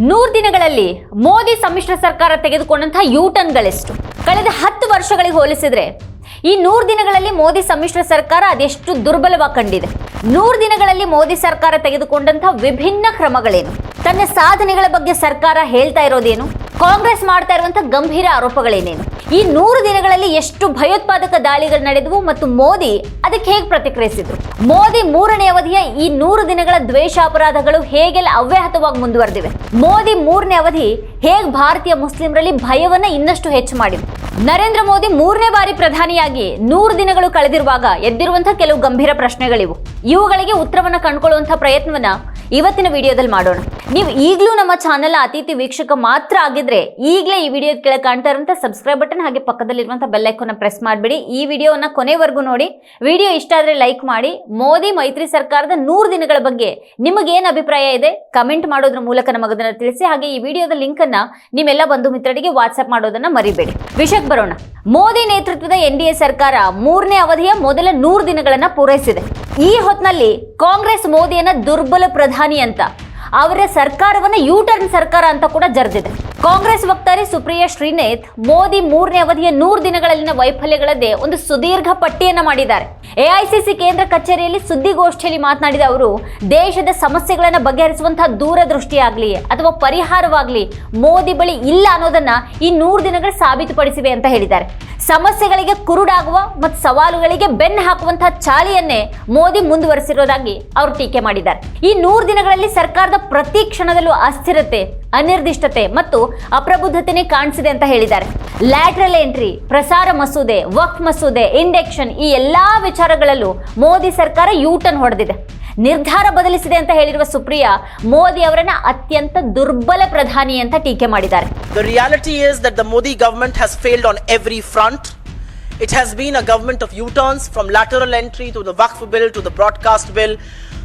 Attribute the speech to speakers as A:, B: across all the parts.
A: ನೂರು ದಿನಗಳಲ್ಲಿ ಮೋದಿ ಸಮ್ಮಿಶ್ರ ಸರ್ಕಾರ ತೆಗೆದುಕೊಂಡಂತಹ ಯೂಟರ್ನ್ಗಳೆಷ್ಟು ಕಳೆದ ಹತ್ತು ವರ್ಷಗಳಿಗೆ ಹೋಲಿಸಿದ್ರೆ ಈ ನೂರು ದಿನಗಳಲ್ಲಿ ಮೋದಿ ಸಮ್ಮಿಶ್ರ ಸರ್ಕಾರ ಅದೆಷ್ಟು ದುರ್ಬಲವಾಗಿ ಕಂಡಿದೆ. ನೂರು ದಿನಗಳಲ್ಲಿ ಮೋದಿ ಸರ್ಕಾರ ತೆಗೆದುಕೊಂಡಂತಹ ವಿಭಿನ್ನ ಕ್ರಮಗಳೇನು? ತನ್ನ ಸಾಧನೆಗಳ ಬಗ್ಗೆ ಸರ್ಕಾರ ಹೇಳ್ತಾ ಇರೋದೇನು? ಕಾಂಗ್ರೆಸ್ ಮಾಡ್ತಾ ಇರುವಂತಹ ಗಂಭೀರ ಆರೋಪಗಳೇನೇನು? ಈ ನೂರು ದಿನಗಳಲ್ಲಿ ಎಷ್ಟು ಭಯೋತ್ಪಾದಕ ದಾಳಿಗಳು ನಡೆದವು ಮತ್ತು ಮೋದಿ ಅದಕ್ಕೆ ಹೇಗೆ ಪ್ರತಿಕ್ರಿಯಿಸಿದ್ರು? ಮೋದಿ ಮೂರನೇ ಅವಧಿಯ ಈ ನೂರು ದಿನಗಳ ದ್ವೇಷ ಅಪರಾಧಗಳು ಹೇಗೆಲ್ಲ ಅವ್ಯಾಹತವಾಗಿ ಮುಂದುವರೆದಿವೆ? ಮೋದಿ ಮೂರನೇ ಅವಧಿ ಹೇಗೆ ಭಾರತೀಯ ಮುಸ್ಲಿಮರಲ್ಲಿ ಭಯವನ್ನ ಇನ್ನಷ್ಟು ಹೆಚ್ಚು ಮಾಡಿದೆ? ನರೇಂದ್ರ ಮೋದಿ ಮೂರನೇ ಬಾರಿ ಪ್ರಧಾನಿಯಾಗಿ ನೂರು ದಿನಗಳು ಕಳೆದಿರುವಾಗ ಎದ್ದಿರುವಂತಹ ಕೆಲವು ಗಂಭೀರ ಪ್ರಶ್ನೆಗಳಿವು. ಇವುಗಳಿಗೆ ಉತ್ತರವನ್ನು ಕಂಡುಕೊಳ್ಳುವಂತಹ ಪ್ರಯತ್ನವನ್ನ ಇವತ್ತಿನ ವಿಡಿಯೋದಲ್ಲಿ ಮಾಡೋಣ. ನೀವು ಈಗಲೂ ನಮ್ಮ ಚಾನೆಲ್ ಅತಿಥಿ ವೀಕ್ಷಕ ಮಾತ್ರ ಆಗಿದ್ರೆ ಈಗಲೇ ಈ ವಿಡಿಯೋ ಕೆಳಗೆ ಕಾಣ್ತಾ ಇರುವಂತಹ ಸಬ್ಸ್ಕ್ರೈಬ್ ಬಟನ್ ಹಾಗೆ ಪಕ್ಕದಲ್ಲಿರುವಂತಹ ಬೆಲ್ ಐಕಾನ್ ಪ್ರೆಸ್ ಮಾಡಿಬಿಡಿ. ಈ ವಿಡಿಯೋನ ಕೊನೆವರೆಗೂ ನೋಡಿ. ವಿಡಿಯೋ ಇಷ್ಟ ಆದ್ರೆ ಲೈಕ್ ಮಾಡಿ. ಮೋದಿ ಮೈತ್ರಿ ಸರ್ಕಾರದ ನೂರು ದಿನಗಳ ಬಗ್ಗೆ ನಿಮಗೇನು ಅಭಿಪ್ರಾಯ ಇದೆ? ಕಮೆಂಟ್ ಮಾಡೋದ್ರ ಮೂಲಕ ನಮಗದನ್ನು ತಿಳಿಸಿ. ಹಾಗೆ ಈ ವಿಡಿಯೋದ ಲಿಂಕ್ ಅನ್ನ ನಿಮ್ಮೆಲ್ಲ ಬಂಧು ಮಿತ್ರರಿಗೆ ವಾಟ್ಸಪ್ ಮಾಡೋದನ್ನ ಮರಿಬೇಡಿ. ವಿಷಯಕ್ಕೆ ಬರೋಣ. ಮೋದಿ ನೇತೃತ್ವದ ಎನ್ ಡಿ ಎ ಸರ್ಕಾರ ಮೂರನೇ ಅವಧಿಯ ಮೊದಲ ನೂರು ದಿನಗಳನ್ನ ಪೂರೈಸಿದೆ. ಈ ಹೊತ್ತಿನಲ್ಲಿ ಕಾಂಗ್ರೆಸ್ ಮೋದಿಯನ್ನ ದುರ್ಬಲ ಪ್ರಧಾನಿ ಅಂತ. ಅವರ ಸರ್ಕಾರವನ್ನ ಯೂಟರ್ನ್ ಸರ್ಕಾರ ಅಂತ ಕೂಡ ಜರ್ದಿದೆ. ಕಾಂಗ್ರೆಸ್ ವಕ್ತಾರೆ ಸುಪ್ರಿಯಾ ಶ್ರೀನೇತ್ ಮೋದಿ ಮೂರನೇ ಅವಧಿಯ ನೂರು ದಿನಗಳಲ್ಲಿನ ವೈಫಲ್ಯಗಳದ್ದೇ ಒಂದು ಸುದೀರ್ಘ ಪಟ್ಟಿಯನ್ನು ಮಾಡಿದ್ದಾರೆ. ಎಐಸಿಸಿ ಕೇಂದ್ರ ಕಚೇರಿಯಲ್ಲಿ ಸುದ್ದಿಗೋಷ್ಠಿಯಲ್ಲಿ ಮಾತನಾಡಿದ ಅವರು, ದೇಶದ ಸಮಸ್ಯೆಗಳನ್ನ ಬಗೆಹರಿಸುವಂತಹ ದೂರದೃಷ್ಟಿಯಾಗಲಿ ಅಥವಾ ಪರಿಹಾರವಾಗಲಿ ಮೋದಿ ಬಳಿ ಇಲ್ಲ ಅನ್ನೋದನ್ನ ಈ ನೂರು ದಿನಗಳು ಸಾಬೀತುಪಡಿಸಿವೆ ಅಂತ ಹೇಳಿದ್ದಾರೆ. ಸಮಸ್ಯೆಗಳಿಗೆ ಕುರುಡಾಗುವ ಮತ್ತು ಸವಾಲುಗಳಿಗೆ ಬೆನ್ನು ಹಾಕುವಂತಹ ಚಾಳಿಯನ್ನೇ ಮೋದಿ ಮುಂದುವರೆಸಿರೋದಾಗಿ ಅವರು ಟೀಕೆ ಮಾಡಿದ್ದಾರೆ. ಈ ನೂರು ದಿನಗಳಲ್ಲಿ ಸರ್ಕಾರದ ಪ್ರತಿ ಕ್ಷಣದಲ್ಲೂ ಅಸ್ಥಿರತೆ, ಅನಿರ್ದಿಷ್ಟತೆ ಮತ್ತು ಅಪ್ರಬುದ್ಧತೆನೇ ಕಾಣಿಸಿದೆ ಅಂತ ಹೇಳಿದ್ದಾರೆ. ಲ್ಯಾಟ್ರಲ್ ಎಂಟ್ರಿ ಪ್ರಸಾರ ಮಸೂದೆ ವಕ್ ಮಸೂದೆ ಇಂಡೆಕ್ಷನ್ ಈ ಎಲ್ಲಾ ವಿಚಾರಗಳಲ್ಲೂ ಮೋದಿ ಸರ್ಕಾರ ಯೂಟರ್ನ್ ಹೊಡೆದಿದೆ. ನಿರ್ಧಾರ ಬದಲಿಸಿದೆ ಅಂತ ಹೇಳಿರುವ ಸುಪ್ರಿಯಾ, ಮೋದಿ ಅವರನ್ನ ಅತ್ಯಂತ ದುರ್ಬಲ ಪ್ರಧಾನಿ ಅಂತ ಟೀಕೆ ಮಾಡಿದ್ದಾರೆ.
B: The reality is that the Modi government has failed on every front it has been a government of U turns from lateral entry to the Waqf bill to the broadcast bill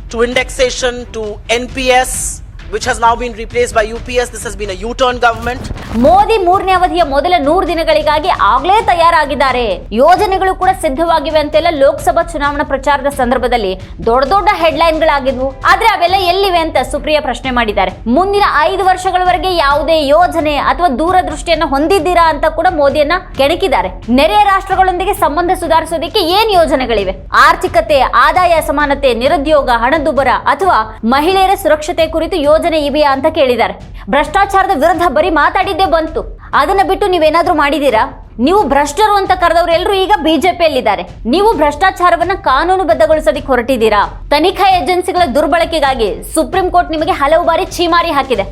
B: to indexation to NPS, which has now been replaced by UPS. This has been a U turn government.
A: Modi ಮೂರನೇ ಅವಧಿಯ ಮೊದಲ ನೂರು ದಿನಗಳಿಗಾಗಿ ಆಗ್ಲೇ ತಯಾರಾಗಿದ್ದಾರೆ. ಯೋಜನೆಗಳು ಕೂಡ ಸಿದ್ಧವಾಗಿವೆ ಅಂತೆಲ್ಲ ಲೋಕಸಭಾ ಚುನಾವಣಾ ಪ್ರಚಾರದ ಸಂದರ್ಭದಲ್ಲಿ ದೊಡ್ಡ ದೊಡ್ಡ ಹೆಡ್ಲೈನ್ಗಳಾಗಿದ್ವು. ಆದ್ರೆ ಅವೆಲ್ಲ ಎಲ್ಲಿವೆ ಅಂತ ಸುಪ್ರಿಯಾ ಪ್ರಶ್ನೆ ಮಾಡಿದ್ದಾರೆ. ಮುಂದಿನ ಐದು ವರ್ಷಗಳವರೆಗೆ ಯಾವುದೇ ಯೋಜನೆ ಅಥವಾ ದೂರದೃಷ್ಟಿಯನ್ನ ಹೊಂದಿದ್ದೀರಾ ಅಂತ ಕೂಡ ಮೋದಿಯನ್ನ ಕೆಣಕಿದ್ದಾರೆ. ನೆರೆಯ ರಾಷ್ಟ್ರಗಳೊಂದಿಗೆ ಸಂಬಂಧ ಸುಧಾರಿಸೋದಕ್ಕೆ ಏನ್ ಯೋಜನೆಗಳಿವೆ? ಆರ್ಥಿಕತೆ, ಆದಾಯ, ಅಸಮಾನತೆ, ನಿರುದ್ಯೋಗ, ಹಣದುಬ್ಬರ ಅಥವಾ ಮಹಿಳೆಯರ ಸುರಕ್ಷತೆ ಕುರಿತು ಯೋಜನೆ ಇವೆಯಾ ಅಂತ ಕೇಳಿದ್ದಾರೆ. ಭ್ರಷ್ಟಾಚಾರದ ವಿರುದ್ಧ ಬರೀ ಮಾತಾಡಿದ್ದೇ ಬಂತು. ಅದನ್ನ ಬಿಟ್ಟು ನೀವೇನಾದ್ರೂ ಮಾಡಿದೀರಾ ನೀವು ಭ್ರಷ್ಟರು ಅಂತ ಕರೆದವರು ಎಲ್ಲರೂ ಈಗ ಬಿಜೆಪಿಯಲ್ಲಿದ್ದಾರೆ. ನೀವು ಭ್ರಷ್ಟಾಚಾರವನ್ನ ಕಾನೂನುಬದ್ಧಗೊಳಿಸೋದಕ್ಕೆ ಹೊರಟಿದ್ದೀರಾ? ತನಿಖಾ ಏಜೆನ್ಸಿಗಳ ದುರ್ಬಳಕೆಗಾಗಿ ಸುಪ್ರೀಂ ಕೋರ್ಟ್ ನಿಮಗೆ ಹಲವು ಬಾರಿ ಛೀಮಾರಿ ಹಾಕಿದೆ.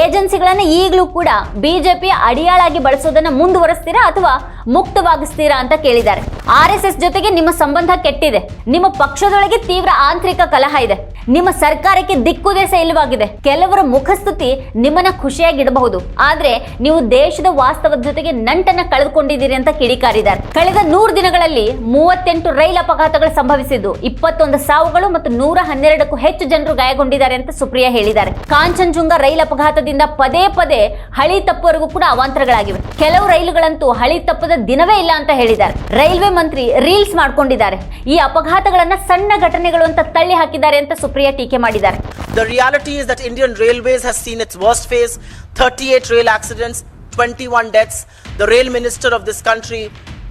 A: ಏಜೆನ್ಸಿಗಳನ್ನ ಈಗಲೂ ಕೂಡ ಬಿಜೆಪಿ ಅಡಿಯಾಳಾಗಿ ಬಳಸೋದನ್ನ ಮುಂದುವರಿಸ್ತೀರಾ ಅಥವಾ ಮುಕ್ತವಾಗಿಸ್ತೀರಾ ಅಂತ ಕೇಳಿದ್ದಾರೆ. ಆರ್ ಎಸ್ ಎಸ್ ಜೊತೆಗೆ ನಿಮ್ಮ ಸಂಬಂಧ ಕೆಟ್ಟಿದೆ. ನಿಮ್ಮ ಪಕ್ಷದೊಳಗೆ ತೀವ್ರ ಆಂತರಿಕ ಕಲಹ ಇದೆ. ನಿಮ್ಮ ಸರ್ಕಾರಕ್ಕೆ ದಿಕ್ಕುದೇಶ ಇಲ್ಲವಾಗಿದೆ. ಕೆಲವರ ಮುಖಸ್ತುತಿ ನಿಮ್ಮನ್ನ ಖುಷಿಯಾಗಿಡಬಹುದು. ಆದ್ರೆ ನೀವು ದೇಶದ ವಾಸ್ತವದ ಜೊತೆಗೆ ನಂಟನ್ನ ಕಳೆದುಕೊಂಡಿದ್ದೀರಿ ಅಂತ ಕಿಡಿಕಾರಿದ್ದಾರೆ ಕಳೆದ ನೂರು ದಿನಗಳಲ್ಲಿ ಮೂವತ್ತೆಂಟು ರೈಲು ಅಪಘಾತಗಳು ಸಂಭವಿಸಿದ್ದು ಇಪ್ಪತ್ತೊಂದು ಸಾವುಗಳು ಮತ್ತು ನೂರ ಹನ್ನೆರಡಕ್ಕೂ ಹೆಚ್ಚು ಜನರು ಗಾಯಗೊಂಡಿದ್ದಾರೆ ಅಂತ ಸುಪ್ರಿಯಾ ಹೇಳಿದ್ದಾರೆ. ಕಾಂಚನಜುಂಗ ರೈಲು ಅಪಘಾತದಿಂದ ಪದೇ ಪದೇ ಹಳಿ ತಪ್ಪುವರೆಗೂ ಕೂಡ ಅವಾಂತರಗಳಾಗಿವೆ. ಕೆಲವು ರೈಲುಗಳಂತೂ ಹಳಿ ತಪ್ಪದ ದಿನವೇ ಇಲ್ಲ ಅಂತ ಹೇಳಿದ್ದಾರೆ. ರೈಲ್ವೆ ಮಂತ್ರಿ ರೀಲ್ಸ್ ಮಾಡ್ಕೊಂಡಿದ್ದಾರೆ. ಈ ಅಪಘಾತಗಳನ್ನ ಸಣ್ಣ ಘಟನೆಗಳು ಅಂತ ತಳ್ಳಿ ಹಾಕಿದ್ದಾರೆ ಅಂತ ಸುಪ್ರಿಯಾ ಟೀಕೆ ಮಾಡಿದ್ದಾರೆ.
B: The reality is that Indian Railways has seen its worst phase. 38 rail accidents, 21 deaths. The rail minister of this country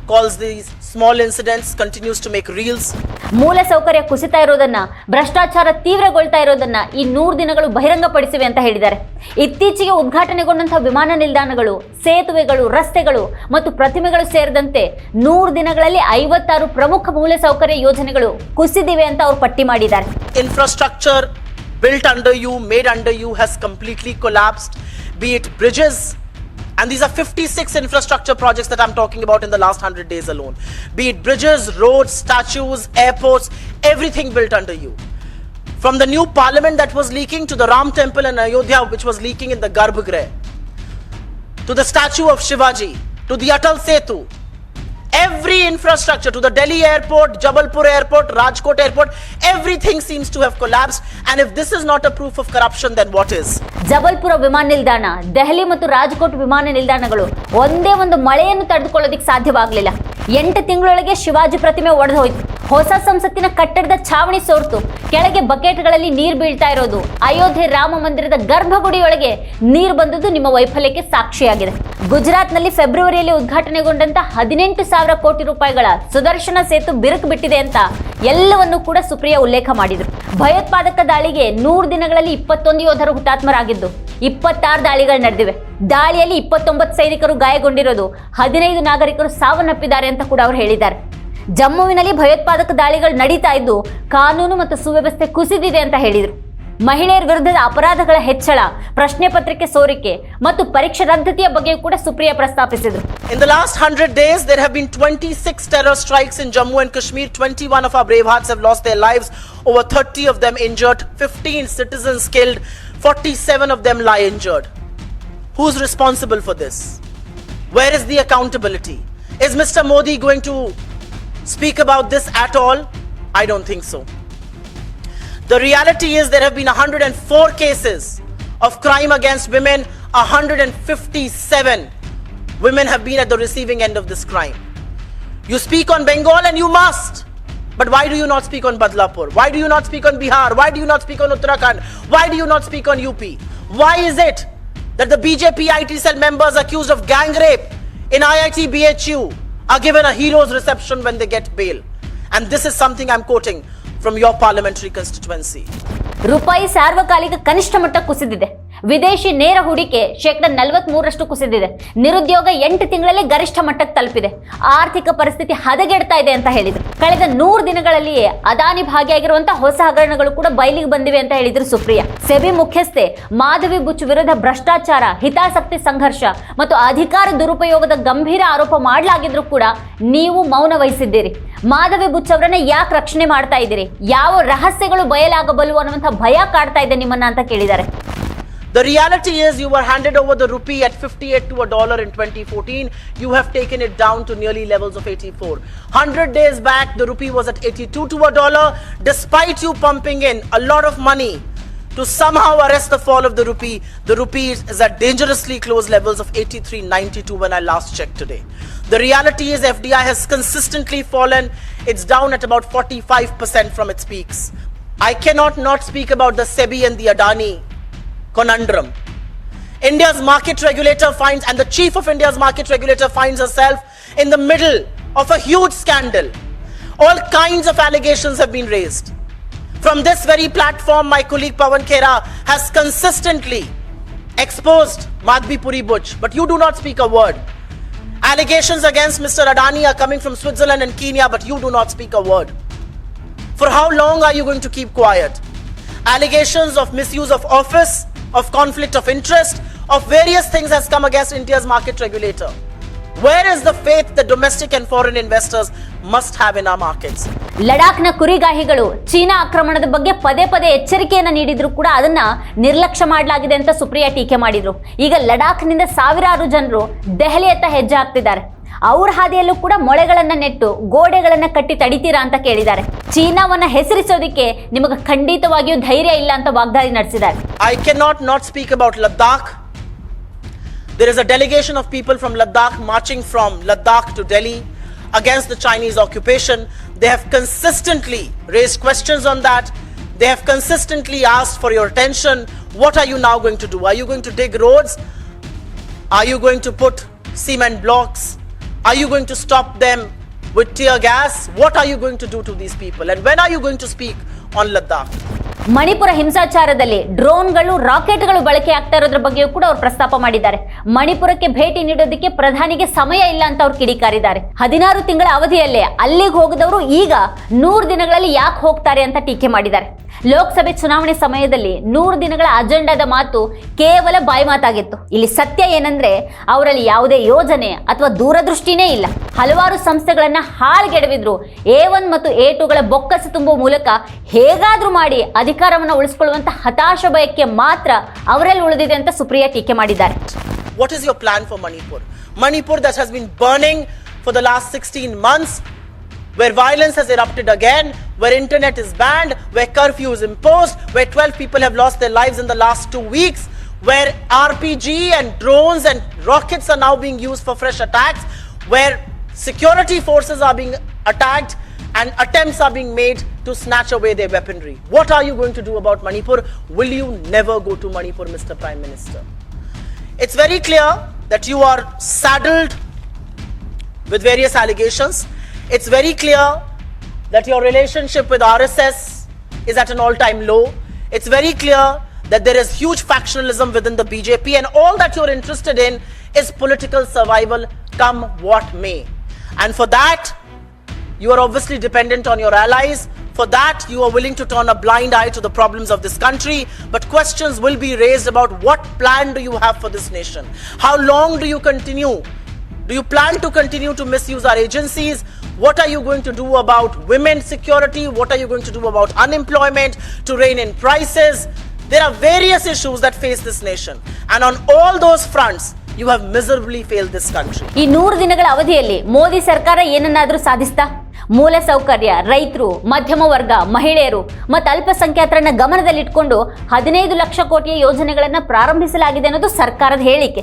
B: calls these small incidents, continues to make reels.
A: ಮೂಲ ಸೌಕರ್ಯ ಕುಸಿತಾ ಇರೋದನ್ನ ಭ್ರಷ್ಟಾಚಾರ ತೀವ್ರಗೊಳ್ತಾ ಇರೋದನ್ನ ಈ ನೂರು ದಿನಗಳು ಬಹಿರಂಗಪಡಿಸಿವೆ ಅಂತ ಹೇಳಿದ್ದಾರೆ ಇತ್ತೀಚೆಗೆ ಉದ್ಘಾಟನೆಗೊಂಡಂತಹ ವಿಮಾನ ನಿಲ್ದಾಣಗಳು ಸೇತುವೆಗಳು ರಸ್ತೆಗಳು ಮತ್ತು ಪ್ರತಿಮೆಗಳು ಸೇರಿದಂತೆ ನೂರು ದಿನಗಳಲ್ಲಿ ಐವತ್ತಾರು ಪ್ರಮುಖ ಮೂಲ ಸೌಕರ್ಯ ಯೋಜನೆಗಳು ಕುಸಿದಿವೆ ಅಂತ ಅವರು ಪಟ್ಟಿ ಮಾಡಿದ್ದಾರೆ
B: Infrastructure built under you, made under you, has completely collapsed. Be it bridges, and these are 56 infrastructure projects that I'm talking about in the last 100 days alone. Be it bridges, roads, statues, airports, everything built under you. From the new parliament that was leaking to the Ram temple in Ayodhya, which was leaking in the Garbhagriha, to the statue of Shivaji, to the Atal Setu, every infrastructure to the Delhi airport, Jabalpur airport, Rajkot airport, everything seems to have collapsed. And if this is not a proof of corruption, then what is?
A: Jabalpur ವಿಮಾನ ನಿಲ್ದಾಣ ದೆಹಲಿ ಮತ್ತು ರಾಜ್ಕೋಟ್ ವಿಮಾನ ನಿಲ್ದಾಣಗಳು ಒಂದೇ ಒಂದು ಮಳೆಯನ್ನು ತಡೆದುಕೊಳ್ಳೋದಕ್ಕೆ ಸಾಧ್ಯವಾಗಲಿಲ್ಲ ಎಂಟು ತಿಂಗಳೊಳಗೆ ಶಿವಾಜಿ ಪ್ರತಿಮೆ ಒಡೆದು ಹೋಯ್ತು ಹೊಸ ಸಂಸತ್ತಿನ ಕಟ್ಟಡದ ಛಾವಣಿ ಸೋರ್ತು. ಕೆಳಗೆ ಬಕೆಟ್ಗಳಲ್ಲಿ ನೀರು ಬೀಳ್ತಾ ಇರೋದು. ಅಯೋಧ್ಯೆ ರಾಮ ಮಂದಿರದ ಗರ್ಭಗುಡಿಯೊಳಗೆ ನೀರು ಬಂದದ್ದು ನಿಮ್ಮ ವೈಫಲ್ಯಕ್ಕೆ ಸಾಕ್ಷಿಯಾಗಿದೆ. ಗುಜರಾತ್ನಲ್ಲಿ ಫೆಬ್ರವರಿಯಲ್ಲಿ ಉದ್ಘಾಟನೆಗೊಂಡಂತ ಹದಿನೆಂಟು ಸಾವಿರ ಕೋಟಿ ರೂಪಾಯಿಗಳ ಸುದರ್ಶನ ಸೇತು ಬಿರುಕು ಬಿಟ್ಟಿದೆ ಅಂತ ಎಲ್ಲವನ್ನೂ ಕೂಡ ಸುಪ್ರಿಯಾ ಉಲ್ಲೇಖ ಮಾಡಿದರು. ಭಯೋತ್ಪಾದಕ ದಾಳಿಗೆ ನೂರು ದಿನಗಳಲ್ಲಿ ಇಪ್ಪತ್ತೊಂದು ಯೋಧರು ಹುತಾತ್ಮರಾಗಿದ್ದು, ಇಪ್ಪತ್ತಾರು ದಾಳಿಗಳು ನಡೆದಿವೆ. ದಾಳಿಯಲ್ಲಿ ಇಪ್ಪತ್ತೊಂಬತ್ತು ಸೈನಿಕರು ಗಾಯಗೊಂಡಿರೋದು, ಹದಿನೈದು ನಾಗರಿಕರು ಸಾವನ್ನಪ್ಪಿದ್ದಾರೆ ಅಂತ ಕೂಡ ಅವರು ಹೇಳಿದ್ದಾರೆ. ಜಮ್ಮುವಿನಲ್ಲಿ ಭಯೋತ್ಪಾದಕ ದಾಳಿಗಳು ನಡೀತಾ ಇದ್ದು ಕಾನೂನು ಮತ್ತು ಸುವ್ಯವಸ್ಥೆ ಕುಸಿದಿದೆ ಅಂತ ಹೇಳಿದರು. ಮಹಿಳೆಯರ ವಿರುದ್ಧದ ಅಪರಾಧಗಳ ಹೆಚ್ಚಳ, ಪ್ರಶ್ನೆ ಪತ್ರಿಕೆ ಸೋರಿಕೆ ಮತ್ತು ಪರೀಕ್ಷೆ ರದ್ದತಿಯ ಬಗ್ಗೆ ಕೂಡ ಸುಪ್ರಿಯಾ ಪ್ರಸ್ತಾಪಿಸಿದರು.
B: In the last hundred days there have been twenty six terror strikes in Jammu and Kashmir twenty one of our brave hearts have lost their lives over thirty of them injured fifteen citizens killed forty seven of them lie injured who is responsible for this where is the accountability is mister Modi going to speak about this at all? I don't think so. The reality is there have been 104 cases of crime against women, 157 women have been at the receiving end of this crime. You speak on Bengal and you must. But why do you not speak on Badlapur? Why do you not speak on Bihar? Why do you not speak on Uttarakhand? Why do you not speak on UP? Why is it that the BJP IT cell members accused of gang rape in IIT BHU are given a hero's reception when they get bail? And this is something I'm quoting from your parliamentary constituency.
A: ರೂಪಾಯಿ ಸಾರ್ವಕಾಲಿಕ ಕನಿಷ್ಠ ಮಟ್ಟ ಕುಸಿದಿದೆ ವಿದೇಶಿ ನೇರ ಹೂಡಿಕೆ ಶೇಕಡ ನಲವತ್ಮೂರರಷ್ಟು ಕುಸಿದಿದೆ. ನಿರುದ್ಯೋಗ ಎಂಟು ತಿಂಗಳಲ್ಲೇ ಗರಿಷ್ಠ ಮಟ್ಟಕ್ಕೆ ತಲುಪಿದೆ. ಆರ್ಥಿಕ ಪರಿಸ್ಥಿತಿ ಹದಗೆಡ್ತಾ ಇದೆ ಅಂತ ಹೇಳಿದರು. ಕಳೆದ ನೂರು ದಿನಗಳಲ್ಲಿಯೇ ಅದಾನಿ ಭಾಗಿಯಾಗಿರುವಂತಹ ಹೊಸ ಹಗರಣಗಳು ಕೂಡ ಬಯಲಿಗೆ ಬಂದಿವೆ ಅಂತ ಹೇಳಿದ್ರು ಸುಪ್ರಿಯಾ. ಸೆಬಿ ಮುಖ್ಯಸ್ಥೆ ಮಾಧವಿ ಬುಚ್ ವಿರುದ್ಧ ಭ್ರಷ್ಟಾಚಾರ, ಹಿತಾಸಕ್ತಿ ಸಂಘರ್ಷ ಮತ್ತು ಅಧಿಕಾರ ದುರುಪಯೋಗದ ಗಂಭೀರ ಆರೋಪ ಮಾಡಲಾಗಿದ್ರು ಕೂಡ ನೀವು ಮೌನ ವಹಿಸಿದ್ದೀರಿ. ಮಾಧವಿ ಬುಚ್ ಅವರನ್ನ ಯಾಕೆ ರಕ್ಷಣೆ ಮಾಡ್ತಾ ಇದ್ದೀರಿ? ಯಾವ ರಹಸ್ಯಗಳು ಬಯಲಾಗಬಲ್ಲು ಅನ್ನುವಂಥ ಭಯ ಕಾಡ್ತಾ ಇದೆ ನಿಮ್ಮನ್ನ ಅಂತ ಕೇಳಿದ್ದಾರೆ.
B: The reality is you were handed over the rupee at 58 to a dollar in 2014. You have taken it down to nearly levels of 84. 100 days back, the rupee was at 82 to a dollar, despite you pumping in a lot of money to somehow arrest the fall of the rupee. The rupee is at dangerously close levels of 83.92 when I last checked today. The reality is FDI has consistently fallen. It's down at about 45% from its peaks. I cannot not speak about the SEBI and the Adani conundrum. India's market regulator finds, and the chief of India's market regulator finds herself in the middle of a huge scandal. All kinds of allegations have been raised. From this very platform, my colleague Pawan Khera has consistently exposed Madhvi Puri Butch, but you do not speak a word. Allegations against Mr. Adani are coming from Switzerland and Kenya, but you do not speak a word. For how long are you going to keep quiet? Allegations of misuse of office, of conflict of interest, of various things has come against India's market regulator. Where is the faith the domestic and foreign investors must have in our markets?
A: ಲಡಾಖ್ನ ಕುರಿಗಾಹಿಗಳು China ಆಕ್ರಮಣದ ಬಗ್ಗೆ ಪದೇ ಪದೇ ಎಚ್ಚರಿಕೆಯನ್ನು ನೀಡಿದ್ರು ಕೂಡ ಅದನ್ನ ನಿರ್ಲಕ್ಷ್ಯ ಮಾಡಲಾಗಿದೆ ಅಂತ ಸುಪ್ರಿಯಾ ಟೀಕೆ ಮಾಡಿದ್ರು ಈಗ ಲಡಾಖ್ನಿಂದ ಸಾವಿರಾರು ಜನರು ದೆಹಲಿಯತ್ತ ಹೆಜ್ಜೆ ಹಾಕ್ತಿದ್ದಾರೆ ಅವ್ರ ಹಾದಿಯಲ್ಲೂ ಕೂಡ ಮೊಳೆಗಳನ್ನು ನೆಟ್ಟು ಗೋಡೆಗಳನ್ನು ಕಟ್ಟಿ ತಡಿತೀರಾ ಅಂತ ಕೇಳಿದ್ದಾರೆ. ಚೀನಾವನ್ನ ಹೆಸರಿಸೋದಕ್ಕೆ ನಿಮಗೆ ಖಂಡಿತವಾಗಿಯೂ ಧೈರ್ಯ ಇಲ್ಲ ಅಂತ ವಾಗ್ದಾರಿ ನಡೆಸಿದ್ದಾರೆ.
B: I cannot not not speak about Ladakh there is a delegation of people from Ladakh marching from Ladakh to Delhi against the Chinese occupation they have consistently raised questions on that they have consistently ask for your attention what are you now going to do are you going to dig roads are you going to put cement blocks Are you going to stop them with tear gas? What are you going to do to these people? And when are you going to speak on Ladakh?
A: Manipur ಹಿಂಸಾಚಾರದಲ್ಲಿ ಡ್ರೋನ್ಗಳು, ರಾಕೆಟ್ಗಳು ಬಳಕೆ ಆಗ್ತಾ ಇರೋದ್ರ ಬಗ್ಗೆಯೂ ಕೂಡ ಅವರು ಪ್ರಸ್ತಾಪ ಮಾಡಿದ್ದಾರೆ. ಮಣಿಪುರಕ್ಕೆ ಭೇಟಿ ನೀಡೋದಕ್ಕೆ ಪ್ರಧಾನಿಗೆ ಸಮಯ ಇಲ್ಲ ಅಂತ ಅವ್ರು ಕಿಡಿಕಾರಿದ್ದಾರೆ. ಹದಿನಾರು ತಿಂಗಳ ಅವಧಿಯಲ್ಲೇ ಅಲ್ಲಿಗೆ ಹೋಗದವರು ಈಗ ನೂರು ದಿನಗಳಲ್ಲಿ ಯಾಕೆ ಹೋಗ್ತಾರೆ ಅಂತ ಟೀಕೆ ಮಾಡಿದ್ದಾರೆ. ಲೋಕಸಭೆ ಚುನಾವಣೆ ಸಮಯದಲ್ಲಿ ನೂರು ದಿನಗಳ ಅಜೆಂಡಾದ ಮಾತು ಕೇವಲ ಬಾಯಿ ಮಾತಾಗಿತ್ತು ಇಲ್ಲಿ ಸತ್ಯ ಏನಂದ್ರೆ ಅವರಲ್ಲಿ ಯಾವುದೇ ಯೋಜನೆ ಅಥವಾ ದೂರದೃಷ್ಟಿನೇ ಇಲ್ಲ. ಹಲವಾರು ಸಂಸ್ಥೆಗಳನ್ನ ಹಾಳ್ಗೆಡವಿದ್ರು. ಎ ಒನ್ ಮತ್ತು ಎ ಟುಗಳ ಬೊಕ್ಕಸ ತುಂಬುವ ಮೂಲಕ ಹೇಗಾದ್ರೂ ಮಾಡಿ ಅಧಿಕಾರವನ್ನು ಉಳಿಸಿಕೊಳ್ಳುವಂತ ಹತಾಶ ಬಯಕೆ ಮಾತ್ರ ಅವರಲ್ಲಿ ಉಳಿದಿದೆ ಅಂತ ಸುಪ್ರಿಯಾ ಟೀಕೆ ಮಾಡಿದ್ದಾರೆ
B: What is your plan for Manipur? Manipur that has been burning for the last 16 months, where violence has erupted again, where internet is banned, where curfew imposed, where 12 people have lost their lives in the last two weeks, where RPG and drones and rockets are now being used for fresh attacks, where security forces are being attacked, and attempts are being made to snatch away their weaponry. What are you going to do about Manipur? Will you never go to Manipur, Mr. Prime Minister? It's very clear that you are saddled with various allegations. It's very clear that your relationship with RSS is at an all time low. It's very clear that there is huge factionalism within the BJP, and all that you're interested in is political survival, come what may. And for that, you are obviously dependent on your allies. For that, you are willing to turn a blind eye to the problems of this country. But questions will be raised about what plan do you have for this nation? How long do you continue? Do you plan to continue to misuse our agencies? What are you going to do about women's security? What are you going to do about unemployment, to rein in prices? There are various issues that face this nation. And on all those fronts, you have miserably failed this country.
A: ಈ ನೂರು ದಿನಗಳ ಅವಧಿಯಲ್ಲಿ ಮೋದಿ ಸರ್ಕಾರ ಏನನ್ನಾದ್ರೂ ಸಾಧಿಸ್ತಾ ಮೂಲ ಸೌಕರ್ಯ, ರೈತರು, ಮಧ್ಯಮ ವರ್ಗ, ಮಹಿಳೆಯರು ಮತ್ತು ಅಲ್ಪಸಂಖ್ಯಾತರನ್ನ ಗಮನದಲ್ಲಿಟ್ಕೊಂಡು ಹದಿನೈದು ಲಕ್ಷ ಕೋಟಿಯ ಯೋಜನೆಗಳನ್ನ ಪ್ರಾರಂಭಿಸಲಾಗಿದೆ ಅನ್ನೋದು ಸರ್ಕಾರದ ಹೇಳಿಕೆ.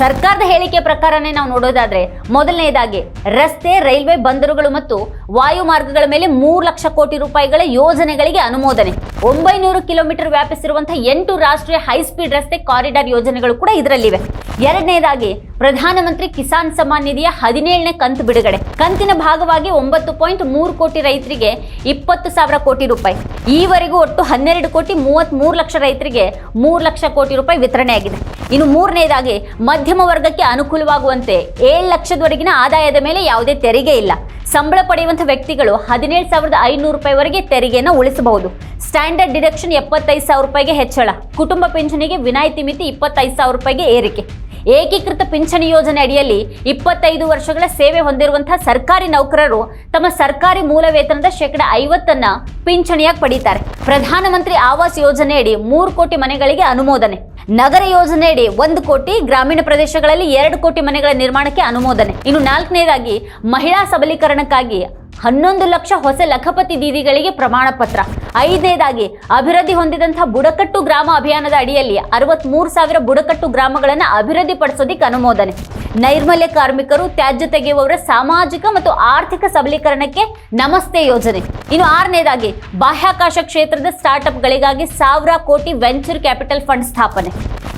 A: ಸರ್ಕಾರದ ಹೇಳಿಕೆ ಪ್ರಕಾರನೇ ನಾವು ನೋಡೋದಾದ್ರೆ ಮೊದಲನೆಯದಾಗಿ ರಸ್ತೆ, ರೈಲ್ವೆ ಬಂದರುಗಳು ಮತ್ತು ವಾಯು ಮಾರ್ಗಗಳ ಮೇಲೆ ಮೂರು ಲಕ್ಷ ಕೋಟಿ ರೂಪಾಯಿಗಳ ಯೋಜನೆಗಳಿಗೆ ಅನುಮೋದನೆ. ಒಂಬೈನೂರು ಕಿಲೋಮೀಟರ್ ವ್ಯಾಪಿಸಿರುವಂತಹ ಎಂಟು ರಾಷ್ಟ್ರೀಯ ಹೈಸ್ಪೀಡ್ ರಸ್ತೆ ಕಾರಿಡಾರ್ ಯೋಜನೆಗಳು ಕೂಡ ಇದರಲ್ಲಿವೆ. ಎರಡನೇದಾಗಿ ಪ್ರಧಾನಮಂತ್ರಿ ಕಿಸಾನ್ ಸಮ್ಮಾನ್ ನಿಧಿಯ ಹದಿನೇಳನೇ ಕಂತು ಬಿಡುಗಡೆ. ಕಂತಿನ ಭಾಗವಾಗಿ ಒಂಬತ್ತು ಪಾಯಿಂಟ್ ಮೂರು ಕೋಟಿ ರೈತರಿಗೆ ಇಪ್ಪತ್ತು ಸಾವಿರ ಕೋಟಿ ರೂಪಾಯಿ. ಈವರೆಗೂ ಒಟ್ಟು ಹನ್ನೆರಡು ಕೋಟಿ ಮೂವತ್ತ್ ಮೂರು ಲಕ್ಷ ರೈತರಿಗೆ ಮೂರು ಲಕ್ಷ ಕೋಟಿ ರೂಪಾಯಿ ವಿತರಣೆಯಾಗಿದೆ ಇನ್ನು ಮೂರನೇದಾಗಿ, ಮಧ್ಯಮ ವರ್ಗಕ್ಕೆ ಅನುಕೂಲವಾಗುವಂತೆ ಏಳು ಲಕ್ಷದವರೆಗಿನ ಆದಾಯದ ಮೇಲೆ ಯಾವುದೇ ತೆರಿಗೆ ಇಲ್ಲ. ಸಂಬಳ ಪಡೆಯುವಂಥ ವ್ಯಕ್ತಿಗಳು ಹದಿನೇಳು ಸಾವಿರದ ಐನೂರು ರೂಪಾಯಿವರೆಗೆ ತೆರಿಗೆಯನ್ನು ಉಳಿಸಬಹುದು. ಸ್ಟ್ಯಾಂಡರ್ಡ್ ಡಿಡಕ್ಷನ್ ಎಪ್ಪತ್ತೈದು ಸಾವಿರ ರೂಪಾಯಿಗೆ ಹೆಚ್ಚಳ. ಕುಟುಂಬ ಪಿಂಚಣಿಗೆ ವಿನಾಯಿತಿ ಮಿತಿ ಇಪ್ಪತ್ತೈದು ಸಾವಿರ ರೂಪಾಯಿಗೆ ಏರಿಕೆ. ಏಕೀಕೃತ ಪಿಂಚಣಿ ಯೋಜನೆ ಅಡಿಯಲ್ಲಿ ಇಪ್ಪತ್ತೈದು ವರ್ಷಗಳ ಸೇವೆ ಹೊಂದಿರುವಂತಹ ಸರ್ಕಾರಿ ನೌಕರರು ತಮ್ಮ ಸರ್ಕಾರಿ ಮೂಲ ವೇತನದ ಶೇಕಡ ಐವತ್ತನ್ನ ಪಿಂಚಣಿಯಾಗಿ ಪಡೀತಾರೆ. ಪ್ರಧಾನಮಂತ್ರಿ ಆವಾಸ್ ಯೋಜನೆಯಡಿ ಮೂರು ಕೋಟಿ ಮನೆಗಳಿಗೆ ಅನುಮೋದನೆ. ನಗರ ಯೋಜನೆಯಡಿ ಒಂದು ಕೋಟಿ, ಗ್ರಾಮೀಣ ಪ್ರದೇಶಗಳಲ್ಲಿ ಎರಡು ಕೋಟಿ ಮನೆಗಳ ನಿರ್ಮಾಣಕ್ಕೆ ಅನುಮೋದನೆ. ಇನ್ನು ನಾಲ್ಕನೇದಾಗಿ ಮಹಿಳಾ ಸಬಲೀಕರಣಕ್ಕಾಗಿ ಹನ್ನೊಂದು ಲಕ್ಷ ಹೊಸ ಲಖಪತಿ ದೀದಿಗಳಿಗೆ ಪ್ರಮಾಣ ಪತ್ರ. ಐದನೇದಾಗಿ, ಅಭಿವೃದ್ಧಿ ಹೊಂದಿದಂತಹ ಬುಡಕಟ್ಟು ಗ್ರಾಮ ಅಭಿಯಾನದ ಅಡಿಯಲ್ಲಿ ಅರವತ್ಮೂರು ಸಾವಿರ ಬುಡಕಟ್ಟು ಗ್ರಾಮಗಳನ್ನು ಅಭಿವೃದ್ಧಿಪಡಿಸೋದಿಕ್ಕೆ ಅನುಮೋದನೆ. ನೈರ್ಮಲ್ಯ ಕಾರ್ಮಿಕರು ತ್ಯಾಜ್ಯ ತೆಗೆಯುವವರ ಸಾಮಾಜಿಕ ಮತ್ತು ಆರ್ಥಿಕ ಸಬಲೀಕರಣಕ್ಕೆ ನಮಸ್ತೆ ಯೋಜನೆ. ಇನ್ನು ಆರನೇದಾಗಿ, ಬಾಹ್ಯಾಕಾಶ ಕ್ಷೇತ್ರದ ಸ್ಟಾರ್ಟ್ಅಪ್ಗಳಿಗಾಗಿ ಸಾವಿರ ಕೋಟಿ ವೆಂಚರ್ ಕ್ಯಾಪಿಟಲ್ ಫಂಡ್ ಸ್ಥಾಪನೆ.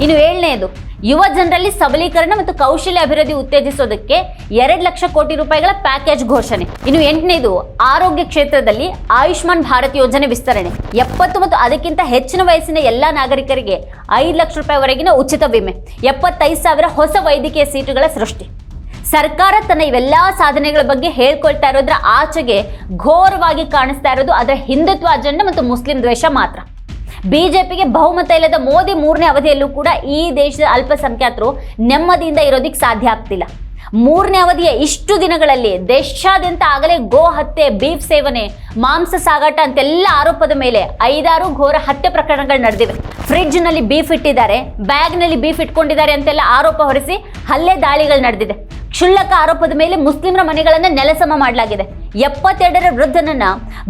A: ಇನ್ನು ಏಳನೆಯದು ಯುವ ಜನರಲ್ಲಿ ಸಬಲೀಕರಣ ಮತ್ತು ಕೌಶಲ್ಯ ಅಭಿವೃದ್ಧಿ ಉತ್ತೇಜಿಸೋದಕ್ಕೆ ಎರಡು ಲಕ್ಷ ಕೋಟಿ ರೂಪಾಯಿಗಳ ಪ್ಯಾಕೇಜ್ ಘೋಷಣೆ. ಇನ್ನು ಎಂಟನೇದು, ಆರೋಗ್ಯ ಕ್ಷೇತ್ರದಲ್ಲಿ ಆಯುಷ್ಮಾನ್ ಭಾರತ್ ಯೋಜನೆ ವಿಸ್ತರಣೆ. ಎಪ್ಪತ್ತು ಮತ್ತು ಅದಕ್ಕಿಂತ ಹೆಚ್ಚಿನ ವಯಸ್ಸಿನ ಎಲ್ಲ ನಾಗರಿಕರಿಗೆ ಐದು ಲಕ್ಷ ರೂಪಾಯಿವರೆಗಿನ ಉಚಿತ ವಿಮೆ. ಎಪ್ಪತ್ತೈದು ಸಾವಿರ ಹೊಸ ವೈದ್ಯಕೀಯ ಸೀಟುಗಳ ಸೃಷ್ಟಿ. ಸರ್ಕಾರ ತನ್ನ ಇವೆಲ್ಲ ಸಾಧನೆಗಳ ಬಗ್ಗೆ ಹೇಳ್ಕೊಳ್ತಾ ಇರೋದ್ರ ಆಚೆಗೆ ಘೋರವಾಗಿ ಕಾಣಿಸ್ತಾ ಇರೋದು ಅದರ ಹಿಂದುತ್ವ ಅಜೆಂಡ ಮತ್ತು ಮುಸ್ಲಿಂ ದ್ವೇಷ ಮಾತ್ರ. ಬಿಜೆಪಿಗೆ ಬಹುಮತ ಇಲ್ಲದ ಮೋದಿ ಮೂರನೇ ಅವಧಿಯಲ್ಲೂ ಕೂಡ ಈ ದೇಶದ ಅಲ್ಪಸಂಖ್ಯಾತರು ನೆಮ್ಮದಿಯಿಂದ ಇರೋದಿಕ್ಕೆ ಸಾಧ್ಯ ಆಗ್ತಿಲ್ಲ. ಮೂರನೇ ಅವಧಿಯ ಇಷ್ಟು ದಿನಗಳಲ್ಲಿ ದೇಶಾದ್ಯಂತ ಆಗಲೇ ಗೋ ಹತ್ಯೆ, ಬೀಫ್ ಸೇವನೆ ಮಾಂಸ ಸಾಗಾಟ ಅಂತೆಲ್ಲ ಆರೋಪದ ಮೇಲೆ ಐದಾರು ಘೋರ ಹತ್ಯೆ ಪ್ರಕರಣಗಳು ನಡೆದಿವೆ. ಫ್ರಿಡ್ಜ್ನಲ್ಲಿ ಬೀಫ್ ಇಟ್ಟಿದ್ದಾರೆ, ಬ್ಯಾಗ್ನಲ್ಲಿ ಬೀಫ್ ಇಟ್ಕೊಂಡಿದ್ದಾರೆ ಅಂತೆಲ್ಲ ಆರೋಪ ಹೊರಿಸಿ ಹಲ್ಲೆ ದಾಳಿಗಳು ನಡೆದಿದೆ. ಕ್ಷುಲ್ಲಕ ಆರೋಪದ ಮೇಲೆ ಮುಸ್ಲಿಮರ ಮನೆಗಳನ್ನು ನೆಲಸಮ ಮಾಡಲಾಗಿದೆ. ಎಪ್ಪತ್ತೆರಡರ ವೃದ್ಧನನ್ನ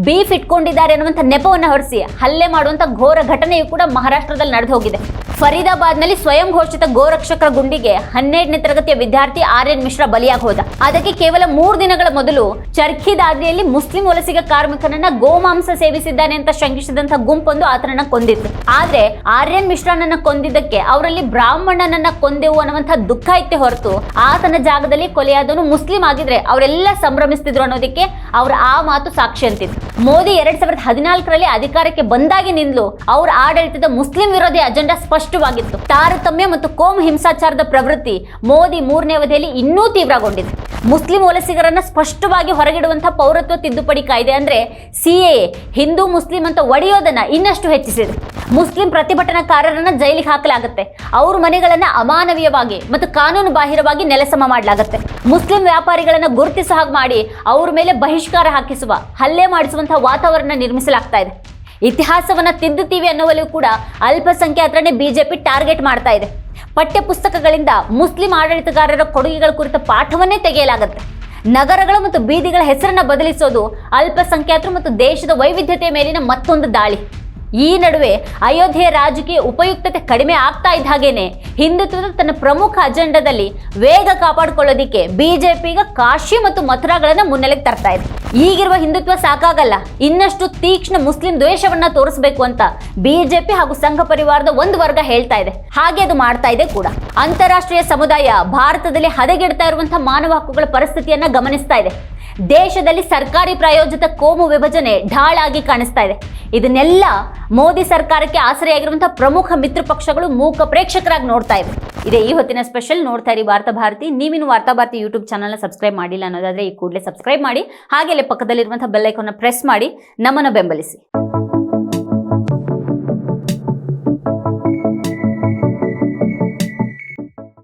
A: ಬೀಫ್ ಇಟ್ಕೊಂಡಿದ್ದಾರೆ ಅನ್ನುವಂಥ ನೆಪವನ್ನು ಹೊರಿಸಿ ಹಲ್ಲೆ ಮಾಡುವಂಥ ಘೋರ ಘಟನೆಯು ಕೂಡ ಮಹಾರಾಷ್ಟ್ರದಲ್ಲಿ ನಡೆದು ಹೋಗಿದೆ ಫರೀದಾಬಾದ್ನಲ್ಲಿ ಸ್ವಯಂ ಘೋಷಿತ ಗೋರಕ್ಷಕರ ಗುಂಡಿಗೆ ಹನ್ನೆರಡನೇ ತರಗತಿಯ ವಿದ್ಯಾರ್ಥಿ ಆರ್ಯನ್ ಮಿಶ್ರಾ ಬಲಿಯಾಗಿ ಹೋದ. ಅದಕ್ಕೆ ಕೇವಲ ಮೂರು ದಿನಗಳ ಮೊದಲು ಚರ್ಖಿ ದಾದಿಯಲ್ಲಿ ಮುಸ್ಲಿಂ ವಲಸಿಗ ಕಾರ್ಮಿಕನನ್ನ ಗೋಮಾಂಸ ಸೇವಿಸಿದ್ದಾನೆ ಅಂತ ಶಂಕಿಸಿದಂತ ಗುಂಪೊಂದು ಆತನನ್ನ ಕೊಂದಿತ್ತು. ಆದ್ರೆ ಆರ್ಯನ್ ಮಿಶ್ರಾನನ್ನ ಕೊಂದಿದ್ದಕ್ಕೆ ಅವರಲ್ಲಿ ಬ್ರಾಹ್ಮಣನನ್ನ ಕೊಂದೆವು ಅನ್ನುವಂತ ದುಃಖ ಇತ್ತೆ ಹೊರತು. ಆತನ ಜಾಗದಲ್ಲಿ ಕೊಲೆಯಾದನು ಮುಸ್ಲಿಂ ಆಗಿದ್ರೆ ಅವರೆಲ್ಲ ಸಂಭ್ರಮಿಸ್ತಿದ್ರು ಅನ್ನೋದಕ್ಕೆ ಅವ್ರ ಆ ಮಾತು ಸಾಕ್ಷಿ ಅಂತಿತ್ತು. ಮೋದಿ ಎರಡ್ ಸಾವಿರದ ಹದಿನಾಲ್ಕರಲ್ಲಿ ಅಧಿಕಾರಕ್ಕೆ ಬಂದಾಗಿನಿಂದಲೂ ಅವ್ರ ಆಡಳಿತದ ಮುಸ್ಲಿಂ ವಿರೋಧಿ ಅಜೆಂಡಾ ಸ್ಪಷ್ಟವಾಗಿತ್ತು. ತಾರತಮ್ಯ ಮತ್ತು ಕೋಮ್ ಹಿಂಸಾಚಾರದ ಪ್ರವೃತ್ತಿ ಮೋದಿ ಮೂರನೇ ಅವಧಿಯಲ್ಲಿ ಇನ್ನೂ ತೀವ್ರಗೊಂಡಿದೆ. ಮುಸ್ಲಿಂ ವಲಸಿಗರನ್ನ ಸ್ಪಷ್ಟವಾಗಿ ಹೊರಗಿಡುವಂತಹ ಪೌರತ್ವ ತಿದ್ದುಪಡಿ ಕಾಯ್ದೆ ಅಂದ್ರೆ ಎ ಹಿಂದೂ ಮುಸ್ಲಿಂ ಅಂತ ಒಡೆಯೋದನ್ನ ಇನ್ನಷ್ಟು ಹೆಚ್ಚಿಸಿದೆ. ಮುಸ್ಲಿಂ ಪ್ರತಿಭಟನಾಕಾರರನ್ನ ಜೈಲಿಗೆ ಹಾಕಲಾಗುತ್ತೆ. ಅವ್ರ ಮನೆಗಳನ್ನ ಅಮಾನವೀಯವಾಗಿ ಮತ್ತು ಕಾನೂನು ಬಾಹಿರವಾಗಿ ನೆಲಸಮ ಮಾಡಲಾಗುತ್ತೆ. ಮುಸ್ಲಿಂ ವ್ಯಾಪಾರಿಗಳನ್ನ ಗುರುತಿಸ ಹಾಗೆ ಮಾಡಿ ಅವ್ರ ಮೇಲೆ ಬಹಿಷ್ಕಾರ ಹಾಕಿಸುವ, ಹಲ್ಲೆ ಮಾಡಿಸುವಂತಹ ವಾತಾವರಣ ನಿರ್ಮಿಸಲಾಗ್ತಾ ಇದೆ. ಇತಿಹಾಸವನ್ನ ತಿದ್ದುತ್ತೀವಿ ಅನ್ನುವಲ್ಲಿಯೂ ಕೂಡ ಅಲ್ಪಸಂಖ್ಯಾತರನ್ನೇ ಬಿಜೆಪಿ ಟಾರ್ಗೆಟ್ ಮಾಡ್ತಾ ಇದೆ. ಪಠ್ಯ ಪುಸ್ತಕಗಳಿಂದ ಮುಸ್ಲಿಂ ಆಡಳಿತಗಾರರ ಕೊಡುಗೆಗಳ ಕುರಿತ ಪಾಠವನ್ನೇ ತೆಗೆಯಲಾಗುತ್ತೆ. ನಗರಗಳು ಮತ್ತು ಬೀದಿಗಳ ಹೆಸರನ್ನು ಬದಲಿಸೋದು ಅಲ್ಪಸಂಖ್ಯಾತರು ಮತ್ತು ದೇಶದ ವೈವಿಧ್ಯತೆಯ ಮೇಲಿನ ಮತ್ತೊಂದು ದಾಳಿ. ಈ ನಡುವೆ ಅಯೋಧ್ಯೆ ರಾಜಕೀಯ ಉಪಯುಕ್ತತೆ ಕಡಿಮೆ ಆಗ್ತಾ ಇದ್ದ ಹಾಗೇನೆ ಹಿಂದುತ್ವದ ತನ್ನ ಪ್ರಮುಖ ಅಜೆಂಡಾದಲ್ಲಿ ವೇಗ ಕಾಪಾಡಿಕೊಳ್ಳೋದಿಕ್ಕೆ ಬಿಜೆಪಿ ಈಗ ಕಾಶಿ ಮತ್ತು ಮಥುರಾಗಳನ್ನ ಮುನ್ನೆಲೆಗೆ ತರ್ತಾ ಇದೆ. ಈಗಿರುವ ಹಿಂದುತ್ವ ಸಾಕಾಗಲ್ಲ. ಇನ್ನಷ್ಟು ತೀಕ್ಷ್ಣ ಮುಸ್ಲಿಂ ದ್ವೇಷವನ್ನ ತೋರಿಸಬೇಕು ಅಂತ ಬಿಜೆಪಿ ಹಾಗೂ ಸಂಘ ಪರಿವಾರದ ಒಂದು ವರ್ಗ ಹೇಳ್ತಾ ಇದೆ. ಹಾಗೆ ಅದು ಮಾಡ್ತಾ ಇದೆ ಕೂಡ. ಅಂತಾರಾಷ್ಟ್ರೀಯ ಸಮುದಾಯ ಭಾರತದಲ್ಲಿ ಹದಗೆಡ್ತಾ ಇರುವಂತಹ ಮಾನವ ಹಕ್ಕುಗಳ ಪರಿಸ್ಥಿತಿಯನ್ನ ಗಮನಿಸ್ತಾ ಇದೆ. ದೇಶದಲ್ಲಿ ಸರ್ಕಾರಿ ಪ್ರಾಯೋಜಿತ ಕೋಮು ವಿಭಜನೆ ಢಾಳಾಗಿ ಕಾಣಿಸ್ತಾ ಇದೆ. ಇದನ್ನೆಲ್ಲ ಮೋದಿ ಸರ್ಕಾರಕ್ಕೆ ಆಸರೆಯಾಗಿರುವಂತಹ ಪ್ರಮುಖ ಮಿತ್ರ ಪಕ್ಷಗಳು ಮೂಕ ಪ್ರೇಕ್ಷಕರಾಗಿ ನೋಡ್ತಾ ಇವೆ. ಇದೇ ಈ ಹೊತ್ತಿನ ಸ್ಪೆಷಲ್ ನೋಡ್ತಾ ಇರಿ ವಾರ್ತಾ ಭಾರತಿ. ನೀವಿನ್ನು ವಾರ್ತಾ ಭಾರತಿ ಯೂಟ್ಯೂಬ್ ಚಾನಲ್ನ ಸಬ್ಸ್ಕ್ರೈಬ್ ಮಾಡಿಲ್ಲ ಅನ್ನೋದಾದ್ರೆ ಈ ಕೂಡಲೇ ಸಬ್ಸ್ಕ್ರೈಬ್ ಮಾಡಿ ಹಾಗೆಲ್ಲೇ ಪಕ್ಕದಲ್ಲಿರುವಂತಹ ಬೆಲ್ಲೈಕನ್ನ ಪ್ರೆಸ್ ಮಾಡಿ, ನಮ್ಮನ್ನು ಬೆಂಬಲಿಸಿ.